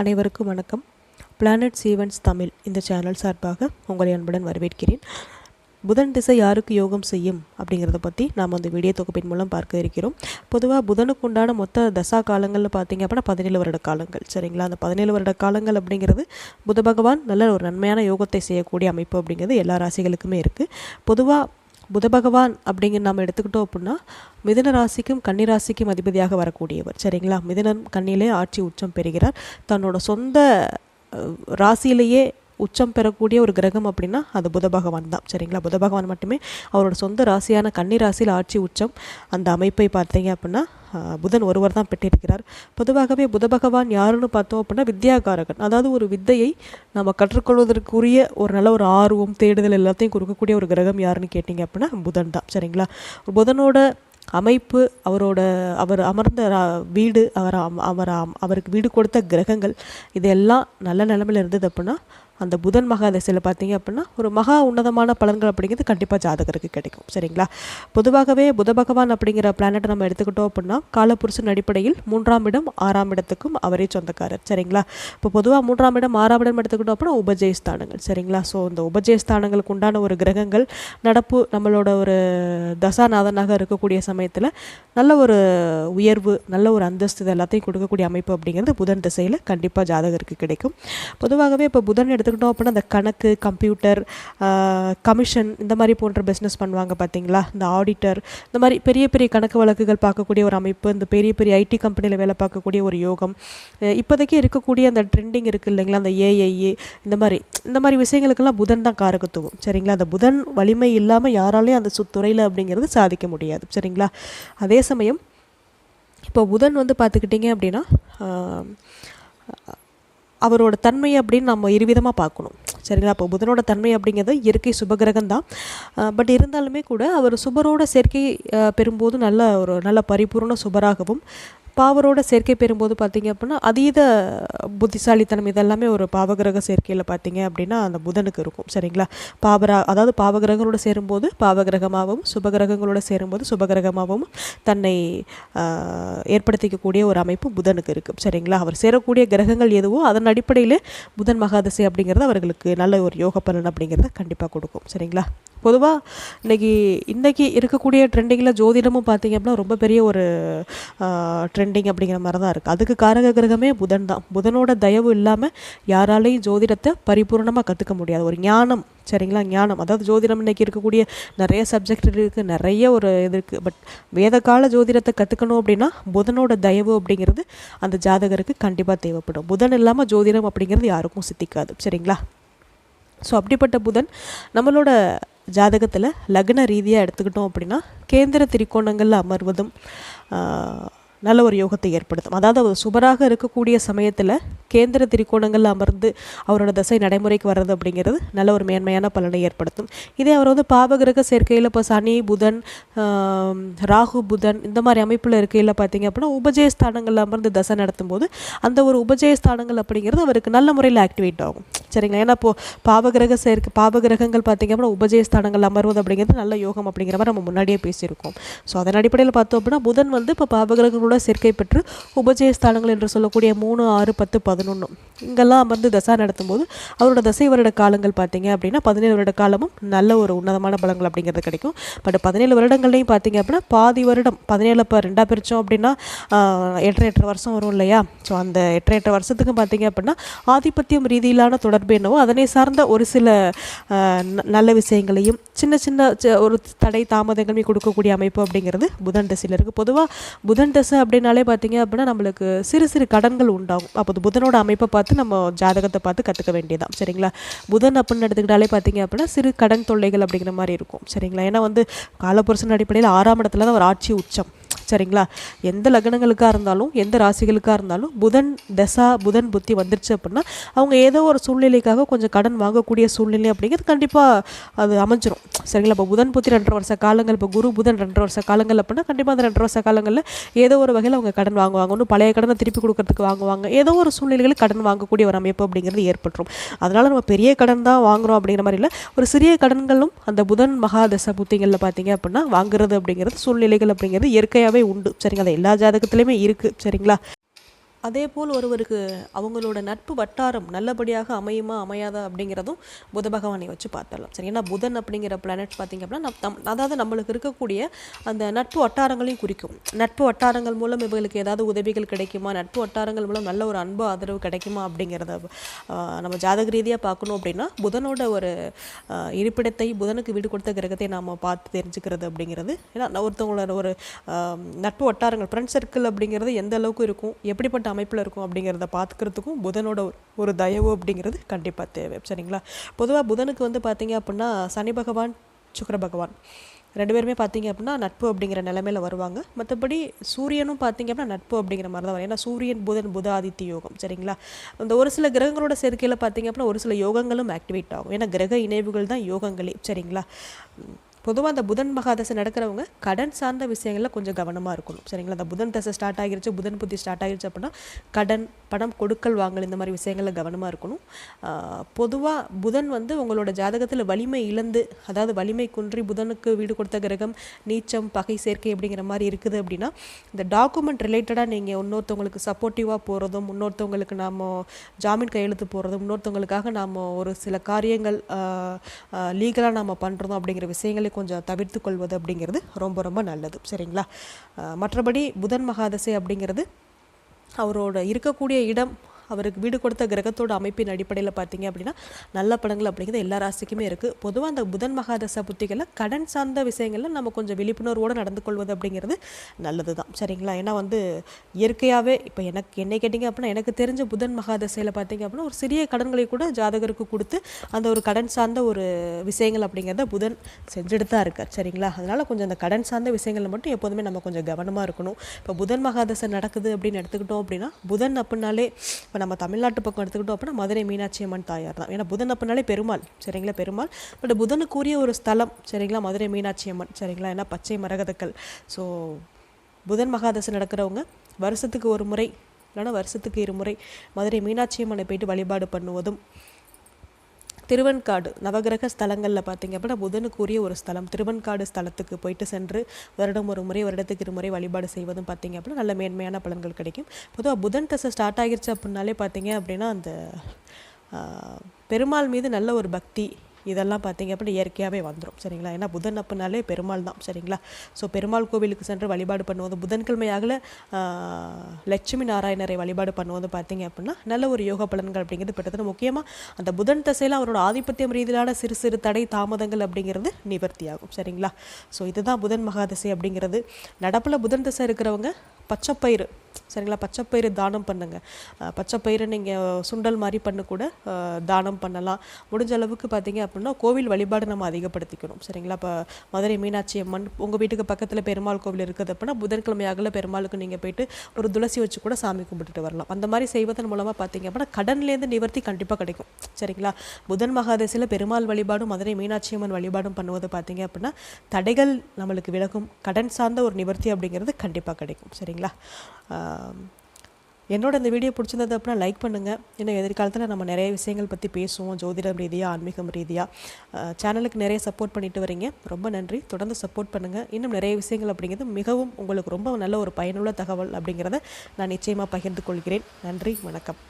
அனைவருக்கும் வணக்கம். பிளானட் சீவன்ஸ் தமிழ் இந்த சேனல் சார்பாக உங்களை அன்புடன் வரவேற்கிறேன். புதன் திசை யாருக்கு யோகம் செய்யும் அப்படிங்கிறத பற்றி நாம் அந்த வீடியோ தொகுப்பின் மூலம் பார்க்க இருக்கிறோம். பொதுவாக புதனுக்கு உண்டான மொத்த தசா காலங்களில் பார்த்தீங்க அப்படின்னா பதினேழு வருட காலங்கள். சரிங்களா? அந்த பதினேழு வருட காலங்கள் அப்படிங்கிறது புத பகவான் நல்ல ஒரு நன்மையான யோகத்தை செய்யக்கூடிய அமைப்பு அப்படிங்கிறது எல்லா ராசிகளுக்குமே இருக்குது பொதுவாக புத பகவான் அப்படிங்கிற நம்ம எடுத்துக்கிட்டோம் அப்படின்னா மிதுன ராசிக்கும் கன்னி ராசிக்கும் அதிபதியாக வரக்கூடியவர். சரிங்களா? மிதுனம் கண்ணிலே ஆட்சி உச்சம் பெறுகிறார். தன்னோட சொந்த ராசியிலேயே உச்சம் பெறக்கூடிய ஒரு கிரகம் அப்படின்னா அது புத பகவான் தான். சரிங்களா? புத பகவான் மட்டுமே அவரோட சொந்த ராசியான கன்னி ராசியில் ஆட்சி உச்சம். அந்த அமைப்பை பார்த்தீங்க அப்படின்னா புதன் ஒருவர் தான் பெற்றிருக்கிறார். பொதுவாகவே புத பகவான் யாருன்னு பார்த்தோம் அப்படின்னா வித்யாகாரகன். அதாவது ஒரு வித்தையை நம்ம கற்றுக்கொள்வதற்குரிய ஒரு நல்ல ஒரு ஆர்வம் தேடுதல் எல்லாத்தையும் கொடுக்கக்கூடிய ஒரு கிரகம் யாருன்னு கேட்டிங்க அப்படின்னா புதன் தான். சரிங்களா? புதனோட அமைப்பு அவரோட அவர் அமர்ந்த வீடு அவர் அம்- அவர் அவருக்கு வீடு கொடுத்த கிரகங்கள் இதெல்லாம் நல்ல நிலமையில இருந்தது அப்படின்னா அந்த புதன் மகா திசையில் பார்த்தீங்க அப்படின்னா ஒரு மகா உன்னதமான பலன்கள் அப்படிங்கிறது கண்டிப்பாக ஜாதகருக்கு கிடைக்கும். சரிங்களா? பொதுவாகவே புத பகவான் அப்படிங்கிற பிளானட்டை நம்ம எடுத்துக்கிட்டோம் அப்படின்னா காலப்புருஷன் அடிப்படையில் மூன்றாம் இடம் ஆறாம் இடத்துக்கும் அவரே சொந்தக்காரர். சரிங்களா? இப்போ பொதுவாக மூன்றாம் இடம் ஆறாம் இடம் எடுத்துக்கிட்டோம் அப்படின்னா உபஜயஸ்தானங்கள். சரிங்களா? ஸோ இந்த உபஜயஸ்தானங்களுக்கு உண்டான ஒரு கிரகங்கள் நடப்பு நம்மளோட ஒரு தசாநாதனாக இருக்கக்கூடிய சமயத்தில் நல்ல ஒரு உயர்வு நல்ல ஒரு அந்தஸ்து இது எல்லாத்தையும் கொடுக்கக்கூடிய அமைப்பு அப்படிங்கிறது புதன் திசையில் கண்டிப்பாக ஜாதகருக்கு கிடைக்கும். பொதுவாகவே இப்போ புதன் எடுத்துக்கிட்டோம் அப்படின்னா அந்த கணக்கு கம்ப்யூட்டர் கமிஷன் இந்த மாதிரி போன்ற பிஸ்னஸ் பண்ணுவாங்க பார்த்தீங்களா? இந்த ஆடிட்டர் இந்த மாதிரி பெரிய பெரிய கணக்கு வழக்குகள் பார்க்கக்கூடிய ஒரு அமைப்பு இந்த பெரிய பெரிய ஐடி கம்பெனியில் வேலை பார்க்கக்கூடிய ஒரு யோகம். இப்போதைக்கு இருக்கக்கூடிய அந்த ட்ரெண்டிங் இருக்குது இல்லைங்களா? அந்த ஏஐஏ இந்த மாதிரி இந்த மாதிரி விஷயங்களுக்கெல்லாம் புதன் தான் காரகத்துவம் சரிங்களா? அந்த புதன் வலிமை இல்லாமல் யாராலையும் அந்த சுத்துறையில் அப்படிங்கிறது சாதிக்க முடியாது. சரிங்களா? அதே சமயம் இப்போ புதன் வந்து பார்த்துக்கிட்டிங்க அப்படின்னா அவரோட தன்மை அப்படின்னு நம்ம இருவிதமாக பார்க்கணும். சரிங்களா? அப்போ புதனோட தன்மை அப்படிங்கிறது இயற்கை சுபகிரகம் தான் பட் இருந்தாலுமே கூட அவர் சுபரோட சேர்க்கை பெறும்போது நல்ல ஒரு நல்ல பரிபூர்ண சுபராகவும் பாவரோட சேர்க்கை பெறும்போது பார்த்தீங்க அப்படின்னா அதீத புத்திசாலித்தனம் இதெல்லாமே ஒரு பாவகிரக சேர்க்கையில் பார்த்தீங்க அப்படின்னா அந்த புதனுக்கு இருக்கும். சரிங்களா? பாவரா அதாவது பாவகிரகங்களோட சேரும்போது பாவகிரகமாகவும் சுபகிரகங்களோட சேரும்போது சுபகிரகமாகவும் தன்னை ஏற்படுத்திக்கக்கூடிய ஒரு அமைப்பு புதனுக்கு இருக்குது சரிங்களா? அவர் சேரக்கூடிய கிரகங்கள் எதுவோ அதன் அடிப்படையில் புதன் மகாதசை அப்படிங்கிறது அவர்களுக்கு நல்ல ஒரு யோக பலன் அப்படிங்கிறத கண்டிப்பாக கொடுக்கும். சரிங்களா? பொதுவாக இன்னைக்கு இன்றைக்கி இருக்கக்கூடிய ட்ரெண்டிங்கில் ஜோதிடமும் பார்த்தீங்க அப்படின்னா ரொம்ப பெரிய ஒரு ட்ரெண்டிங் அப்படிங்கிற மாதிரி தான் இருக்குது அதுக்கு காரக கிரகமே புதன் தான். புதனோட தயவு இல்லாமல் யாராலையும் ஜோதிடத்தை பரிபூர்ணமாக கற்றுக்க முடியாது. ஒரு ஞானம் சரிங்களா? ஞானம். அதாவது ஜோதிடம் இன்றைக்கி இருக்கக்கூடிய நிறைய சப்ஜெக்ட் இருக்குது நிறைய ஒரு இது இருக்குது பட் வேதகால ஜோதிடத்தை கற்றுக்கணும் அப்படின்னா புதனோட தயவு அப்படிங்கிறது அந்த ஜாதகருக்கு கண்டிப்பாக தேவைப்படும். புதன் இல்லாமல் ஜோதிடம் அப்படிங்கிறது யாருக்கும் சித்திக்காது சரிங்களா? ஸோ அப்படிப்பட்ட புதன் நம்மளோட ஜாதகத்தில் லக்ன ரீதியாக எடுத்துக்கிட்டோம் அப்படின்னா கேந்திர திரிகோணங்களில் அமர்வதும் நல்ல ஒரு யோகத்தை ஏற்படுத்தும். அதாவது அவர் சுபராக இருக்கக்கூடிய சமயத்தில் கேந்திர திரிகோணங்களில் அமர்ந்து அவரோட தசை நடைமுறைக்கு வர்றது அப்படிங்கிறது நல்ல ஒரு மேன்மையான பலனை ஏற்படுத்தும். இதே அவர் வந்து பாவகிரக சேர்க்கையில் இப்போ சனி புதன் ராகு புதன் இந்த மாதிரி அமைப்பில் இருக்கையில் பார்த்தீங்க அப்படின்னா உபஜய ஸ்தானங்களில் அமர்ந்து தசை நடத்தும் போது அந்த ஒரு உபஜய ஸ்தானங்கள் அப்படிங்கிறது அவருக்கு நல்ல முறையில் ஆக்டிவேட் ஆகும். சரிங்களா? ஏன்னா இப்போது பாவகிரக சேர்க்கை பாவகிரகங்கள் பார்த்தீங்க அப்படின்னா உபஜய ஸ்தானங்கள் அமர்வது அப்படிங்கிறது நல்ல யோகம் அப்படிங்கிற மாதிரி நம்ம முன்னாடியே பேசியிருக்கோம். ஸோ அதன் அடிப்படையில் பார்த்தோம் அப்படின்னா புதன் வந்து இப்போ பாவகிரகங்களோட சேர்க்கை பெற்று உபஜய ஸ்தானங்கள் என்று சொல்லக்கூடிய மூணு ஆறு பத்து பதினொன்று இங்கெல்லாம் வந்து தசா நடத்தும் போது அவரோட தசை வருட காலங்கள் பார்த்தீங்க அப்படின்னா பதினேழு வருட காலமும் நல்ல ஒரு உன்னதமான பலங்கள் அப்படிங்கிறது கிடைக்கும். பட் பதினேழு வருடங்கள்லையும் பார்த்தீங்க அப்படின்னா பாதி வருடம் பதினேழு இப்போ ரெண்டாக பிரித்தோம் அப்படின்னா எட்டரை எட்டரை வருஷம் வரும் இல்லையா? ஸோ அந்த எட்டரை எட்டரை வருஷத்துக்கு பார்த்தீங்க அப்படின்னா ஆதிபத்தியம் ரீதியிலான தொடர்பு என்னவோ அதனை சார்ந்த ஒரு சில ந- நல்ல விஷயங்களையும் சின்ன சின்ன ஒரு தடை தாமதங்களுமே கொடுக்கக்கூடிய அமைப்பு அப்படிங்கிறது புதன் தசையில் இருக்குது பொதுவாக புதன் தசை அப்படின்னாலே பார்த்தீங்க அப்படின்னா நம்மளுக்கு சிறு சிறு கடன்கள் உண்டாகும். அப்போ புதனோட அமைப்பை பார்த்து நம்ம ஜாதகத்தை பார்த்து கற்றுக்க வேண்டியதான் சரிங்களா? புதன் அப்படின்னு எடுத்துக்கிட்டாலே பார்த்தீங்க அப்படின்னா சிறு கடன் தொல்லைகள் அப்படிங்கிற மாதிரி இருக்கும். சரிங்களா? ஏன்னா வந்து காலப்புருஷன் அடிப்படையில் ஆறாம் இடத்துல தான் ஒரு ஆட்சி உச்சம். சரிங்களா? எந்த லக்னங்களுக்காக இருந்தாலும் எந்த ராசிகளுக்காக இருந்தாலும் புதன் தசா புதன் புத்தி வந்துருச்சு அப்படின்னா அவங்க ஏதோ ஒரு சூழ்நிலைக்காக கொஞ்சம் கடன் வாங்கக்கூடிய சூழ்நிலை அப்படிங்கிறது கண்டிப்பாக அது அமைஞ்சிரும். சரிங்களா? இப்போ புதன் புத்தி ரெண்டரை வருஷ காலங்கள் இப்போ குரு புதன் ரெண்டரை வருஷ காலங்கள் அப்படின்னா கண்டிப்பாக அந்த ரெண்டரை வருஷ காலங்களில் ஏதோ ஒரு வகையில் அவங்க கடன் வாங்குவாங்க. ஒன்றும் பழைய கடனை திருப்பி கொடுக்கறதுக்கு வாங்குவாங்க. ஏதோ ஒரு சூழ்நிலைகளில் கடன் வாங்கக்கூடிய ஒரு அமைப்பு அப்படிங்கிறது ஏற்பட்டுரும். அதனால் நம்ம பெரிய கடன் தான் வாங்குறோம் அப்படிங்கிற மாதிரி இல்லை ஒரு சிறிய கடன்களும் அந்த புதன் மகாதச புத்திகளில் பார்த்தீங்க அப்படின்னா வாங்குறது அப்படிங்கிறது சூழ்நிலைகள் அப்படிங்கிறது இயற்கையாக உண்டு. சரிங்களா? எல்லா ஜாதகத்துலேயுமே இருக்குது சரிங்களா? அதே போல் ஒருவருக்கு அவங்களோட நட்பு வட்டாரம் நல்லபடியாக அமையுமா அமையாதா அப்படிங்கிறதும் புத பகவானை வச்சு பார்த்துடலாம். சரி ஏன்னா புதன் அப்படிங்கிற பிளானட் பார்த்திங்க அப்படின்னா நம் அதாவது நம்மளுக்கு இருக்கக்கூடிய அந்த நட்பு வட்டாரங்களையும் குறிக்கும். நட்பு வட்டாரங்கள் மூலம் இவங்களுக்கு ஏதாவது உதவிகள் கிடைக்குமா? நட்பு வட்டாரங்கள் மூலம் நல்ல ஒரு அன்பு ஆதரவு கிடைக்குமா அப்படிங்கிறத நம்ம ஜாதக ரீதியாக பார்க்கணும் அப்படின்னா புதனோட ஒரு இருப்பிடத்தை புதனுக்கு வீடு கொடுத்த கிரகத்தை நாம் பார்த்து தெரிஞ்சுக்கிறது அப்படிங்கிறது. ஏன்னா ஒருத்தவங்களோட ஒரு நட்பு வட்டாரங்கள் ஃப்ரெண்ட் சர்க்கிள் அப்படிங்கிறது எந்த அளவுக்கு இருக்கும்? எப்படிப்பட்ட அமைப்பில் இருக்கும் அப்படிங்கிறத பார்த்துக்கிறதுக்கும் புதனோட ஒரு- தயவு அப்படிங்கிறது கண்டிப்பாக தேவை சரிங்களா? பொதுவாக புதனுக்கு வந்து பார்த்தீங்க அப்படின்னா சனி பகவான் சுக்கர பகவான். ரெண்டு பேருமே பார்த்தீங்க அப்படின்னா நட்பு அப்படிங்கிற நிலமையில வருவாங்க. மற்றபடி சூரியனும் பார்த்தீங்க அப்படின்னா நட்பு அப்படிங்கிற மாதிரி தான் வரும். ஏன்னா சூரியன் புதன் புத ஆதித்ய யோகம் சரிங்களா? அந்த ஒரு சில கிரகங்களோட சேர்க்கையில் பார்த்தீங்க அப்படின்னா ஒரு சில யோகங்களும் ஆக்டிவேட் ஆகும். ஏன்னா கிரக இணைவுகள் தான் யோகங்களே சரிங்களா? பொதுவாக அந்த புதன் மகாதசை நடக்கிறவங்க கடன் சார்ந்த விஷயங்களில் கொஞ்சம் கவனமாக இருக்கணும். சரிங்களா? அந்த புதன் தசை ஸ்டார்ட் ஆகிருச்சு புதன் புத்தி ஸ்டார்ட் ஆகிருச்சு அப்படின்னா கடன் பணம் கொடுக்கல் வாங்கல் இந்த மாதிரி விஷயங்களில் கவனமாக இருக்கணும். பொதுவாக புதன் வந்து உங்களோட ஜாதகத்தில் வலிமை இழந்து அதாவது வலிமை குன்றி புதனுக்கு வீடு கொடுத்த கிரகம் நீச்சம் பகை சேர்க்கை அப்படிங்கிற மாதிரி இருக்குது அப்படின்னா இந்த டாக்குமெண்ட் ரிலேட்டடாக நீங்கள் இன்னொருத்தவங்களுக்கு சப்போர்ட்டிவாக போகிறதும் இன்னொருத்தவங்களுக்கு நாம் ஜாமீன் கையெழுத்து போகிறதும் இன்னொருத்தவங்களுக்காக நாம் ஒரு சில காரியங்கள் லீகலாக நாம் பண்ணுறதும் அப்படிங்கிற விஷயங்களை கொஞ்சம் தவிர்த்து கொள்வது அப்படிங்கிறது ரொம்ப ரொம்ப நல்லது. சரிங்களா? மற்றபடி புதன் மகாதசை அப்படிங்கிறது அவரோட இருக்கக்கூடிய இடம் அவருக்கு வீடு கொடுத்த கிரகத்தோட அமைப்பின் அடிப்படையில் பார்த்தீங்க அப்படின்னா நல்ல படங்கள் அப்படிங்கிறது எல்லா ராசிக்குமே இருக்குது பொதுவாக அந்த புதன் மகாதச புத்திகளில் கடன் சார்ந்த விஷயங்களில் நம்ம கொஞ்சம் விழிப்புணர்வோடு நடந்து கொள்வது அப்படிங்கிறது நல்லது தான் சரிங்களா? ஏன்னா வந்து இயற்கையாகவே இப்போ எனக்கு என்னை கேட்டிங்க அப்படின்னா எனக்கு தெரிஞ்ச புதன் மகாதசையில் பார்த்தீங்க அப்படின்னா ஒரு சிறிய கடன்களை கூட ஜாதகருக்கு கொடுத்து அந்த ஒரு கடன் சார்ந்த ஒரு விஷயங்கள் அப்படிங்கிறத புதன் செஞ்சுட்டு தான் இருக்கார். சரிங்களா? அதனால் கொஞ்சம் அந்த கடன் சார்ந்த விஷயங்களில் மட்டும் எப்போதுமே நம்ம கொஞ்சம் கவனமாக இருக்கணும். இப்போ புதன் மகாதசை நடக்குது அப்படின்னு எடுத்துக்கிட்டோம் அப்படின்னா புதன் அப்படின்னாலே இப்போ நம்ம தமிழ்நாட்டு பக்கம் எடுத்துக்கிட்டோம் அப்படின்னா மதுரை மீனாட்சி அம்மன் தாயார் தான். ஏன்னா புதன் அப்படின்னாலே பெருமாள் சரிங்களா? பெருமாள். பட் புதனுக்குரிய ஒரு ஸ்தலம் சரிங்களா? மதுரை மீனாட்சி அம்மன் சரிங்களா? ஏன்னா பச்சை மரகதக்கல் ஸோ புதன் மகாதசை நடக்கிறவங்க வருஷத்துக்கு ஒரு முறை இல்லைன்னா வருஷத்துக்கு இருமுறை மதுரை மீனாட்சி அம்மனை போயிட்டு வழிபாடு பண்ணுவதும் திருவெண்காடு நவகிரக ஸ்தலங்களில் பார்த்தீங்க அப்படின்னா புதனுக்குரிய ஒரு ஸ்தலம். திருவெண்காடு ஸ்தலத்துக்கு போயிட்டு சென்று வருடம் ஒரு முறை வருடத்துக்கு இருமுறை வழிபாடு செய்வதும் பார்த்தீங்க அப்படின்னா நல்ல மேன்மையான பலன்கள் கிடைக்கும். பொதுவாக புதன் தசை ஸ்டார்ட் ஆகிருச்சு அப்படின்னாலே பார்த்தீங்க அப்படின்னா அந்த பெருமாள் மீது நல்ல ஒரு பக்தி இதெல்லாம் பார்த்தீங்க அப்படின்னா இயற்கையாகவே வந்துடும் சரிங்களா? ஏன்னா புதன் அப்படின்னாலே பெருமாள் தான். சரிங்களா? ஸோ பெருமாள் கோவிலுக்கு சென்று வழிபாடு பண்ணுவது புதன்கிழமையாகல லட்சுமி நாராயணரை வழிபாடு பண்ணுவது பார்த்தீங்க அப்படின்னா நல்ல ஒரு யோக பலன்கள் அப்படிங்கிறது பெற்றது முக்கியமாக அந்த புதன் தசையில் அவரோட ஆதிபத்தியம் ரீதியிலான சிறு சிறு தடை தாமதங்கள் அப்படிங்கிறது நிவர்த்தியாகும். சரிங்களா? ஸோ இதுதான் புதன் மகாதசை அப்படிங்கிறது. நடப்பில் புதன் தசை இருக்கிறவங்க பச்சைப்பயிறு சரிங்களா? பச்சைப்பயிறு தானம் பண்ணுங்கள் அஹ் பச்சைப்பயிறு நீங்கள் சுண்டல் மாதிரி பண்ணு கூட தானம் பண்ணலாம். முடிஞ்ச அளவுக்கு பார்த்தீங்க அப்படின்னா கோவில் வழிபாடு நம்ம அதிகப்படுத்திக்கணும். சரிங்களா? இப்போ மதுரை மீனாட்சி அம்மன் உங்கள் வீட்டுக்கு பக்கத்தில் பெருமாள் கோவில் இருக்குது அப்படின்னா புதன்கிழமையாகல பெருமாளுக்கு நீங்கள் போயிட்டு ஒரு துளசி வச்சு கூட சாமி கும்பிட்டுட்டு வரலாம். அந்த மாதிரி செய்வதன் மூலமாக பார்த்தீங்க அப்படின்னா கடன்லேருந்து நிவர்த்தி கண்டிப்பாக கிடைக்கும். சரிங்களா? புதன் மகாதசியில் பெருமாள் வழிபாடும் மதுரை மீனாட்சி அம்மன் வழிபாடும் பண்ணுவது பார்த்தீங்க அப்படின்னா தடைகள் நம்மளுக்கு விலகும். கடன் சார்ந்த ஒரு நிவர்த்தி அப்படிங்கிறது கண்டிப்பாக கிடைக்கும். சரிங்களா? என்னோட இந்த வீடியோ பிடிச்சிருந்தது அப்படின்னா லைக் பண்ணுங்கள் இன்னும் எதிர்காலத்தில் நம்ம நிறைய விஷயங்கள் பற்றி பேசுவோம் ஜோதிடம் ரீதியாக ஆன்மீகம் ரீதியாக சேனலுக்கு நிறைய சப்போர்ட் பண்ணிட்டு வரீங்க. ரொம்ப நன்றி. தொடர்ந்து சப்போர்ட் பண்ணுங்கள் இன்னும் நிறைய விஷயங்கள் அப்படிங்கிறது மிகவும் உங்களுக்கு ரொம்ப நல்ல ஒரு பயனுள்ள தகவல் அப்படிங்கிறத நான் நிச்சயமாக பகிர்ந்து கொள்கிறேன். நன்றி வணக்கம்.